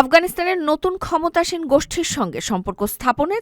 আফগানিস্তানের নতুন ক্ষমতাসীন গোষ্ঠীর সঙ্গে সম্পর্ক স্থাপনে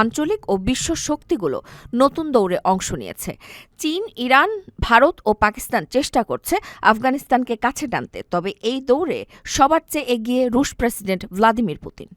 আঞ্চলিক ও বিশ্ব শক্তিগুলো নতুন দৌড়ে অংশ নিয়েছে। চীন, ইরান, ভারত ও পাকিস্তান চেষ্টা করছে আফগানিস্তানকে কাছে টানতে, তবে এই দৌড়ে সবার চেয়ে এগিয়ে রুশ প্রেসিডেন্ট ভ্লাদিমির পুতিন।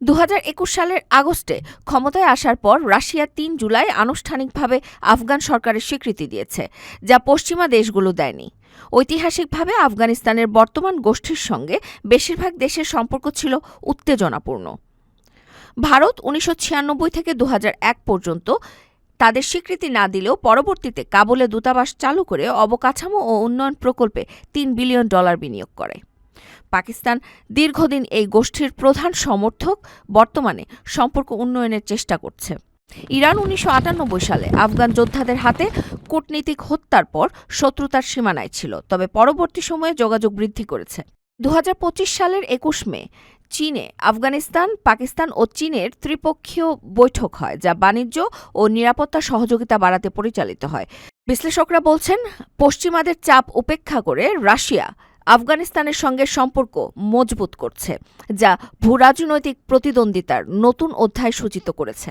দু হাজার একুশ সালের আগস্টে ক্ষমতায় আসার পর রাশিয়া তিন জুলাই আনুষ্ঠানিকভাবে আফগান সরকারের স্বীকৃতি দিয়েছে, যা পশ্চিমা দেশগুলো দেয়নি। ঐতিহাসিকভাবে আফগানিস্তানের বর্তমান গোষ্ঠীর সঙ্গে বেশিরভাগ দেশের সম্পর্ক ছিল উত্তেজনাপূর্ণ। ভারত উনিশশো ছিয়ানব্বই থেকে দু হাজার এক পর্যন্ত তাদের স্বীকৃতি না দিলেও পরবর্তীতে কাবুলে দূতাবাস চালু করে অবকাঠামো ও উন্নয়ন প্রকল্পে তিন বিলিয়ন ডলার বিনিয়োগ করে। পাকিস্তান দীর্ঘদিন এই গোষ্ঠীর প্রধান সমর্থক বর্তমানে সম্পর্ক উন্নয়নের চেষ্টা করছে। ইরান উনিশশো আটানব্বই সালে আফগান যোদ্ধাদের হাতে কূটনীতিক হত্যার পর শত্রুতার সীমানায় ছিল, তবে পরবর্তী সময়ে যোগাযোগ বৃদ্ধি করেছে। দু হাজার পঁচিশ সালের একুশ মে, চীনে আফগানিস্তান, পাকিস্তান ও চীনের ত্রিপক্ষীয় বৈঠক হয়, যা বাণিজ্য ও নিরাপত্তা সহযোগিতা বাড়াতে পরিচালিত হয়। বিশ্লেষকরা বলছেন, পশ্চিমাদের চাপ উপেক্ষা করে রাশিয়া আফগানিস্তানের সঙ্গে সম্পর্ক মজবুত করছে, যা ভূরাজনৈতিক প্রতিদ্বন্দ্বিতার নতুন অধ্যায় সূচিত করেছে।